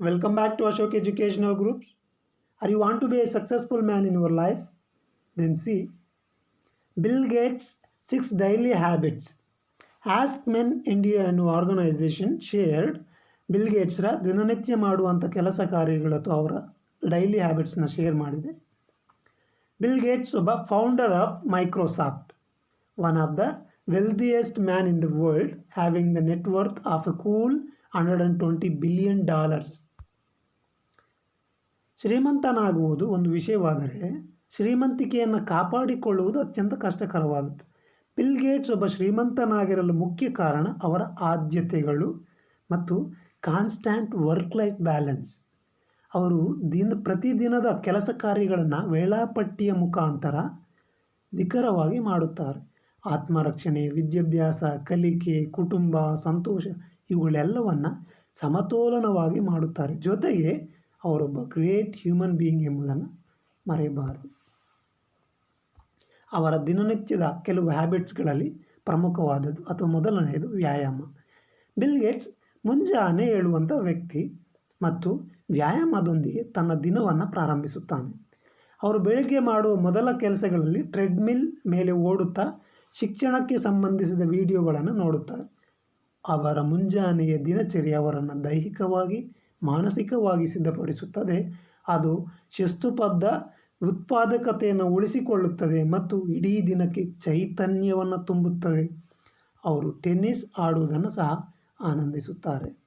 Welcome back to Ashok Educational Groups. Are you want to be a successful man in your life? Then see, Bill Gates' six daily habits. Ask Men India ಎನ್ನುವ organisation shared Bill ಗೇಟ್ಸ್ರ ದಿನನಿತ್ಯ ಮಾಡುವಂಥ ಕೆಲಸ ಕಾರ್ಯಗಳು ಅಥವಾ ಅವರ daily ಹ್ಯಾಬಿಟ್ಸ್ನ share ಮಾಡಿದೆ ಬಿಲ್ ಗೇಟ್ಸ್ ಒಬ್ಬ founder of Microsoft one of the wealthiest man in the world having the net worth of a cool hundred and twenty billion dollars ಶ್ರೀಮಂತನಾಗುವುದು ಒಂದು ವಿಷಯವಾದರೆ ಶ್ರೀಮಂತಿಕೆಯನ್ನು ಕಾಪಾಡಿಕೊಳ್ಳುವುದು ಅತ್ಯಂತ ಕಷ್ಟಕರವಾದದ್ದು. ಬಿಲ್ ಗೇಟ್ಸ್ ಒಬ್ಬ ಶ್ರೀಮಂತನಾಗಿರಲು ಮುಖ್ಯ ಕಾರಣ ಅವರ ಆದ್ಯತೆಗಳು ಮತ್ತು ಕಾನ್ಸ್ಟ್ಯಾಂಟ್ ವರ್ಕ್ ಲೈಫ್ ಬ್ಯಾಲೆನ್ಸ್. ಅವರು ದಿನ ಪ್ರತಿದಿನದ ಕೆಲಸ ಕಾರ್ಯಗಳನ್ನು ವೇಳಾಪಟ್ಟಿಯ ಮುಖಾಂತರ ನಿಖರವಾಗಿ ಮಾಡುತ್ತಾರೆ. ಆತ್ಮರಕ್ಷಣೆ, ವಿದ್ಯಾಭ್ಯಾಸ, ಕಲಿಕೆ, ಕುಟುಂಬ, ಸಂತೋಷ ಇವುಗಳೆಲ್ಲವನ್ನು ಸಮತೋಲನವಾಗಿ ಮಾಡುತ್ತಾರೆ. ಜೊತೆಗೆ ಅವರೊಬ್ಬ ಗ್ರೇಟ್ ಹ್ಯೂಮನ್ ಬೀಯಿಂಗ್ ಎಂಬುದನ್ನು ಮರೆಯಬಾರದು. ಅವರ ದಿನನಿತ್ಯದ ಕೆಲವು ಹ್ಯಾಬಿಟ್ಸ್ಗಳಲ್ಲಿ ಪ್ರಮುಖವಾದದ್ದು ಅಥವಾ ಮೊದಲನೆಯದು ವ್ಯಾಯಾಮ. ಬಿಲ್ ಗೇಟ್ಸ್ ಮುಂಜಾನೆ ಹೇಳುವಂಥ ವ್ಯಕ್ತಿ ಮತ್ತು ವ್ಯಾಯಾಮದೊಂದಿಗೆ ತನ್ನ ದಿನವನ್ನು ಪ್ರಾರಂಭಿಸುತ್ತಾನೆ. ಅವರು ಬೆಳಗ್ಗೆ ಮಾಡುವ ಮೊದಲ ಕೆಲಸಗಳಲ್ಲಿ ಟ್ರೆಡ್ಮಿಲ್ ಮೇಲೆ ಓಡುತ್ತಾ ಶಿಕ್ಷಣಕ್ಕೆ ಸಂಬಂಧಿಸಿದ ವಿಡಿಯೋಗಳನ್ನು ನೋಡುತ್ತಾರೆ. ಅವರ ಮುಂಜಾನೆಯ ದಿನಚರಿ ಅವರನ್ನು ದೈಹಿಕವಾಗಿ ಮಾನಸಿಕವಾಗಿ ಸಿದ್ಧಪಡಿಸುತ್ತದೆ. ಅದು ಶಿಸ್ತುಬದ್ಧ ಉತ್ಪಾದಕತೆಯನ್ನು ಉಳಿಸಿಕೊಳ್ಳುತ್ತದೆ ಮತ್ತು ಇಡೀ ದಿನಕ್ಕೆ ಚೈತನ್ಯವನ್ನು ತುಂಬುತ್ತದೆ. ಅವರು ಟೆನ್ನಿಸ್ ಆಡುವುದನ್ನು ಸಹ ಆನಂದಿಸುತ್ತಾರೆ.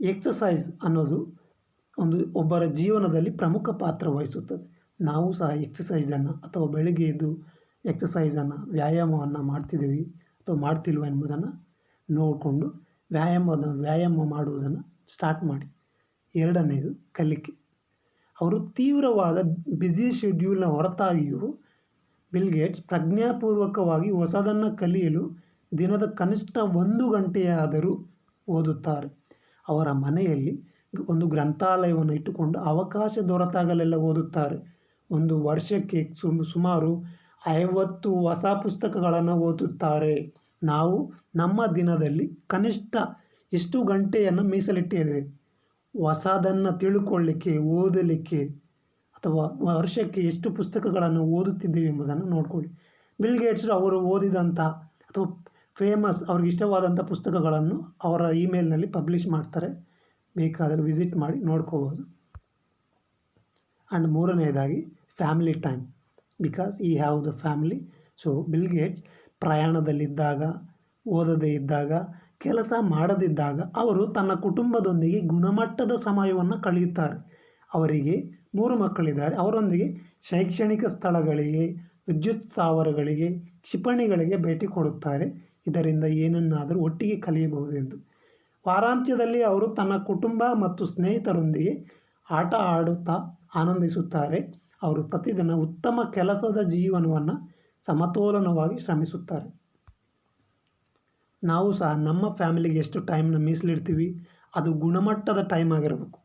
ಎಕ್ಸಸೈಸ್ ಅನ್ನೋದು ಒಂದು ಒಬ್ಬರ ಜೀವನದಲ್ಲಿ ಪ್ರಮುಖ ಪಾತ್ರ ವಹಿಸುತ್ತದೆ. ನಾವು ಸಹ ಎಕ್ಸಸೈಸನ್ನು ಅಥವಾ ಬೆಳಿಗ್ಗೆ ಎದ್ದು ಎಕ್ಸಸೈಸನ್ನು ವ್ಯಾಯಾಮವನ್ನು ಮಾಡ್ತಿದ್ದೀವಿ ಅಥವಾ ಮಾಡ್ತಿಲ್ವ ಎಂಬುದನ್ನು ನೋಡಿಕೊಂಡು ವ್ಯಾಯಾಮದ ವ್ಯಾಯಾಮ ಮಾಡುವುದನ್ನು ಸ್ಟಾರ್ಟ್ ಮಾಡಿ. ಎರಡನೇದು ಕಲಿಕೆ. ಅವರು ತೀವ್ರವಾದ ಬ್ಯುಸಿ ಶೆಡ್ಯೂಲ್ನ ಹೊರತಾಗಿಯೂ ಬಿಲ್ ಗೇಟ್ಸ್ ಪ್ರಜ್ಞಾಪೂರ್ವಕವಾಗಿ ಹೊಸದನ್ನು ಕಲಿಯಲು ದಿನದ ಕನಿಷ್ಠ ಒಂದು ಗಂಟೆಯಾದರೂ ಓದುತ್ತಾರೆ. ಅವರ ಮನೆಯಲ್ಲಿ ಒಂದು ಗ್ರಂಥಾಲಯವನ್ನು ಇಟ್ಟುಕೊಂಡು ಅವಕಾಶ ದೊರೆತಾಗಲೆಲ್ಲ ಓದುತ್ತಾರೆ. ಒಂದು ವರ್ಷಕ್ಕೆ ಸುಮಾರು ಐವತ್ತು ಹೊಸ ಪುಸ್ತಕಗಳನ್ನು ಓದುತ್ತಾರೆ. ನಾವು ನಮ್ಮ ದಿನದಲ್ಲಿ ಕನಿಷ್ಠ ಎಷ್ಟು ಗಂಟೆಯನ್ನು ಮೀಸಲಿಟ್ಟಿದೆ ಹೊಸದನ್ನು ತಿಳ್ಕೊಳ್ಳಿಕ್ಕೆ, ಓದಲಿಕ್ಕೆ ಅಥವಾ ವರ್ಷಕ್ಕೆ ಎಷ್ಟು ಪುಸ್ತಕಗಳನ್ನು ಓದುತ್ತಿದ್ದೇವೆ ಎಂಬುದನ್ನು ನೋಡಿಕೊಳ್ಳಿ. ಬಿಲ್ ಗೇಟ್ಸ್ ಅವರು ಓದಿದಂಥ ಅಥವಾ ಫೇಮಸ್, ಅವ್ರಿಗೆ ಇಷ್ಟವಾದಂಥ ಪುಸ್ತಕಗಳನ್ನು ಅವರ ಇಮೇಲ್ನಲ್ಲಿ ಪಬ್ಲಿಷ್ ಮಾಡ್ತಾರೆ. ಬೇಕಾದರೆ ವಿಸಿಟ್ ಮಾಡಿ ನೋಡ್ಕೋಬೋದು. ಆ್ಯಂಡ್ ಮೂರನೆಯದಾಗಿ family time. Because we have the family. So, Bill Gates ಪ್ರಯಾಣದಲ್ಲಿದ್ದಾಗ, ಓದದೇ ಇದ್ದಾಗ ಕೆಲಸ ಮಾಡದಿದ್ದಾಗ ಅವರು ತನ್ನ ಕುಟುಂಬದೊಂದಿಗೆ ಗುಣಮಟ್ಟದ ಸಮಯವನ್ನು ಕಳೆಯುತ್ತಾರೆ. ಅವರಿಗೆ ಮೂರು ಮಕ್ಕಳಿದ್ದಾರೆ. ಅವರೊಂದಿಗೆ ಶೈಕ್ಷಣಿಕ ಸ್ಥಳಗಳಿಗೆ, ವಿದ್ಯುತ್ ಸ್ಥಾವರಗಳಿಗೆ, ಕ್ಷಿಪಣಿಗಳಿಗೆ ಭೇಟಿ ಕೊಡುತ್ತಾರೆ. ಇದರಿಂದ ಏನನ್ನಾದರೂ ಒಟ್ಟಿಗೆ ಕಲಿಯಬಹುದೆಂದು. ವಾರಾಂತ್ಯದಲ್ಲಿ ಅವರು ತನ್ನ ಕುಟುಂಬ ಮತ್ತು ಸ್ನೇಹಿತರೊಂದಿಗೆ ಆಟ ಆಡುತ್ತಾ ಆನಂದಿಸುತ್ತಾರೆ. ಅವರು ಪ್ರತಿದಿನ ಉತ್ತಮ ಕೆಲಸದ ಜೀವನವನ್ನು ಸಮತೋಲನವಾಗಿ ಶ್ರಮಿಸುತ್ತಾರೆ. ನಾವು ಸಹ ನಮ್ಮ ಫ್ಯಾಮಿಲಿಗೆ ಎಷ್ಟು ಟೈಮ್ನ ಮೀಸಲಿಡ್ತೀವಿ, ಅದು ಗುಣಮಟ್ಟದ ಟೈಮ್ ಆಗಿರಬೇಕು.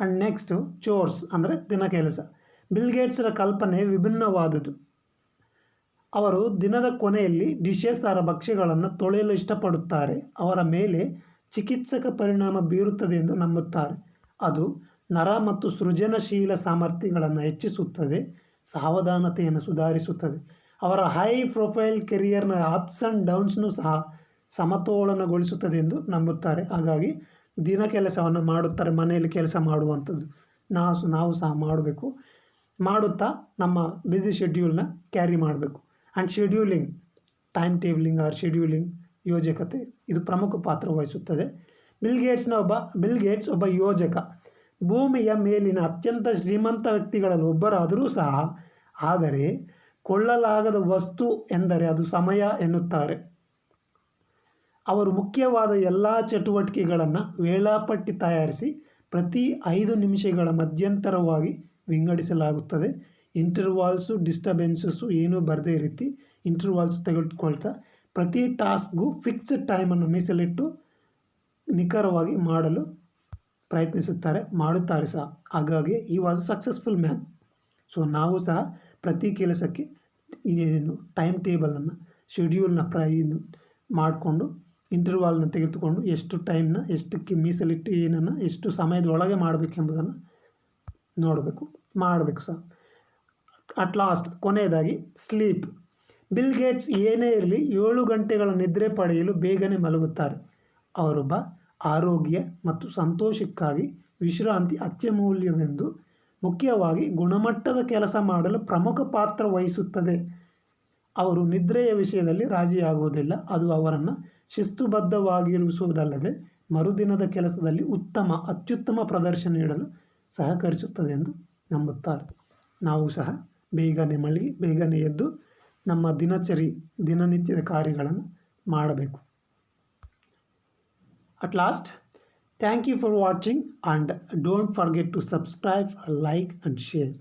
ಆ್ಯಂಡ್ ನೆಕ್ಸ್ಟು ಚೋರ್ಸ್ ಅಂದರೆ ದಿನ ಕೆಲಸ. ಬಿಲ್ ಗೇಟ್ಸ್ರ ಕಲ್ಪನೆ ವಿಭಿನ್ನವಾದುದು. ಅವರು ದಿನದ ಕೊನೆಯಲ್ಲಿ ಡಿಶಸ್ ಆರ ಭಕ್ಷ್ಯಗಳನ್ನು ತೊಳೆಯಲು ಇಷ್ಟಪಡುತ್ತಾರೆ. ಅವರ ಮೇಲೆ ಚಿಕಿತ್ಸಕ ಪರಿಣಾಮ ಬೀರುತ್ತದೆ ಎಂದು ನಂಬುತ್ತಾರೆ. ಅದು ನರ ಮತ್ತು ಸೃಜನಶೀಲ ಸಾಮರ್ಥ್ಯಗಳನ್ನು ಹೆಚ್ಚಿಸುತ್ತದೆ, ಸಾವಧಾನತೆಯನ್ನು ಸುಧಾರಿಸುತ್ತದೆ. ಅವರ ಹೈ ಪ್ರೊಫೈಲ್ ಕೆರಿಯರ್ನ ಅಪ್ಸ್ ಆ್ಯಂಡ್ ಡೌನ್ಸ್ನು ಸಹ ಸಮತೋಲನಗೊಳಿಸುತ್ತದೆ ಎಂದು ನಂಬುತ್ತಾರೆ. ಹಾಗಾಗಿ ದಿನ ಕೆಲಸವನ್ನು ಮಾಡುತ್ತಾರೆ, ಮನೆಯಲ್ಲಿ ಕೆಲಸ ಮಾಡುವಂಥದ್ದು. ನಾವು ನಾವು ಸಹ ಮಾಡಬೇಕು. ಮಾಡುತ್ತಾ ನಮ್ಮ ಬ್ಯುಸಿ ಶೆಡ್ಯೂಲ್ನ ಕ್ಯಾರಿ ಮಾಡಬೇಕು. And scheduling time tabling or scheduling ಯೋಜಕತೆ, ಇದು ಪ್ರಮುಖ ಪಾತ್ರ ವಹಿಸುತ್ತದೆ. ಬಿಲ್ ಗೇಟ್ಸ್ನ ಒಬ್ಬ ಬಿಲ್ ಗೇಟ್ಸ್ ಒಬ್ಬ ಯೋಜಕ. ಭೂಮಿಯ ಮೇಲಿನ ಅತ್ಯಂತ ಶ್ರೀಮಂತ ವ್ಯಕ್ತಿಗಳಲ್ಲಿ ಒಬ್ಬರಾದರೂ ಸಹ, ಆದರೆ ಕೊಳ್ಳಲಾಗದ ವಸ್ತು ಎಂದರೆ ಅದು ಸಮಯ ಎನ್ನುತ್ತಾರೆ. ಅವರು ಮುಖ್ಯವಾದ ಎಲ್ಲ ಚಟುವಟಿಕೆಗಳನ್ನು ವೇಳಾಪಟ್ಟಿ ತಯಾರಿಸಿ ಪ್ರತಿ ಐದು ನಿಮಿಷಗಳ ಮಧ್ಯಂತರವಾಗಿ ವಿಂಗಡಿಸಲಾಗುತ್ತದೆ. ಇಂಟರ್ವಾಲ್ಸು, ಡಿಸ್ಟರ್ಬೆನ್ಸಸ್ಸು ಏನೂ ಬರದೇ ರೀತಿ ಇಂಟರ್ವಾಲ್ಸ್ ತೆಗೆದುಕೊಳ್ತಾ ಪ್ರತಿ ಟಾಸ್ಕ್ಗೂ ಫಿಕ್ಸ್ಡ್ ಟೈಮನ್ನು ಮೀಸಲಿಟ್ಟು ನಿಖರವಾಗಿ ಮಾಡಲು ಪ್ರಯತ್ನಿಸುತ್ತಾರೆ, ಮಾಡುತ್ತಾರೆ ಸಹ. ಹಾಗಾಗಿ ಈ ವಾಸ್ ಸಕ್ಸಸ್ಫುಲ್ ಮ್ಯಾನ್ ಸೊ ನಾವು ಸಹ ಪ್ರತಿ ಕೆಲಸಕ್ಕೆ ಏನು ಟೈಮ್ ಟೇಬಲನ್ನು ಶೆಡ್ಯೂಲ್ನ ಪ್ರ ಇದು ಮಾಡಿಕೊಂಡು ಇಂಟರ್ವಾಲ್ನ ತೆಗೆದುಕೊಂಡು ಎಷ್ಟು ಟೈಮ್ನ ಎಷ್ಟಕ್ಕೆ ಮೀಸಲಿಟ್ಟು ಏನನ್ನು, ಎಷ್ಟು ಸಮಯದೊಳಗೆ ಮಾಡಬೇಕೆಂಬುದನ್ನು ನೋಡಬೇಕು, ಮಾಡಬೇಕು ಸರ್. ಅಟ್ ಲಾಸ್ಟ್ ಕೊನೆಯದಾಗಿ ಸ್ಲೀಪ್ ಬಿಲ್ ಗೇಟ್ಸ್ ಏನೇ ಇರಲಿ ಏಳು ಗಂಟೆಗಳ ನಿದ್ರೆ ಪಡೆಯಲು ಬೇಗನೆ ಮಲಗುತ್ತಾರೆ. ಅವರೊಬ್ಬ ಆರೋಗ್ಯ ಮತ್ತು ಸಂತೋಷಕ್ಕಾಗಿ ವಿಶ್ರಾಂತಿ ಅತ್ಯಮೂಲ್ಯವೆಂದು ಮುಖ್ಯವಾಗಿ ಗುಣಮಟ್ಟದ ಕೆಲಸ ಮಾಡಲು ಪ್ರಮುಖ ಪಾತ್ರ ವಹಿಸುತ್ತದೆ. ಅವರು ನಿದ್ರೆಯ ವಿಷಯದಲ್ಲಿ ರಾಜಿಯಾಗುವುದಿಲ್ಲ. ಅದು ಅವರನ್ನು ಶಿಸ್ತುಬದ್ಧವಾಗಿರಿಸುವುದಲ್ಲದೆ ಮರುದಿನದ ಕೆಲಸದಲ್ಲಿ ಉತ್ತಮ, ಅತ್ಯುತ್ತಮ ಪ್ರದರ್ಶನ ನೀಡಲು ಸಹಕರಿಸುತ್ತದೆ ಎಂದು ನಂಬುತ್ತಾರೆ. ನಾವು ಸಹ ಬೇಗನೆ ಮಳಿಗೆ ಬೇಗನೆ ಎದ್ದು ನಮ್ಮ ದಿನಚರಿ, ದಿನನಿತ್ಯದ ಕಾರ್ಯಗಳನ್ನು ಮಾಡಬೇಕು. At last Thank you for watching and don't forget to subscribe, like and share.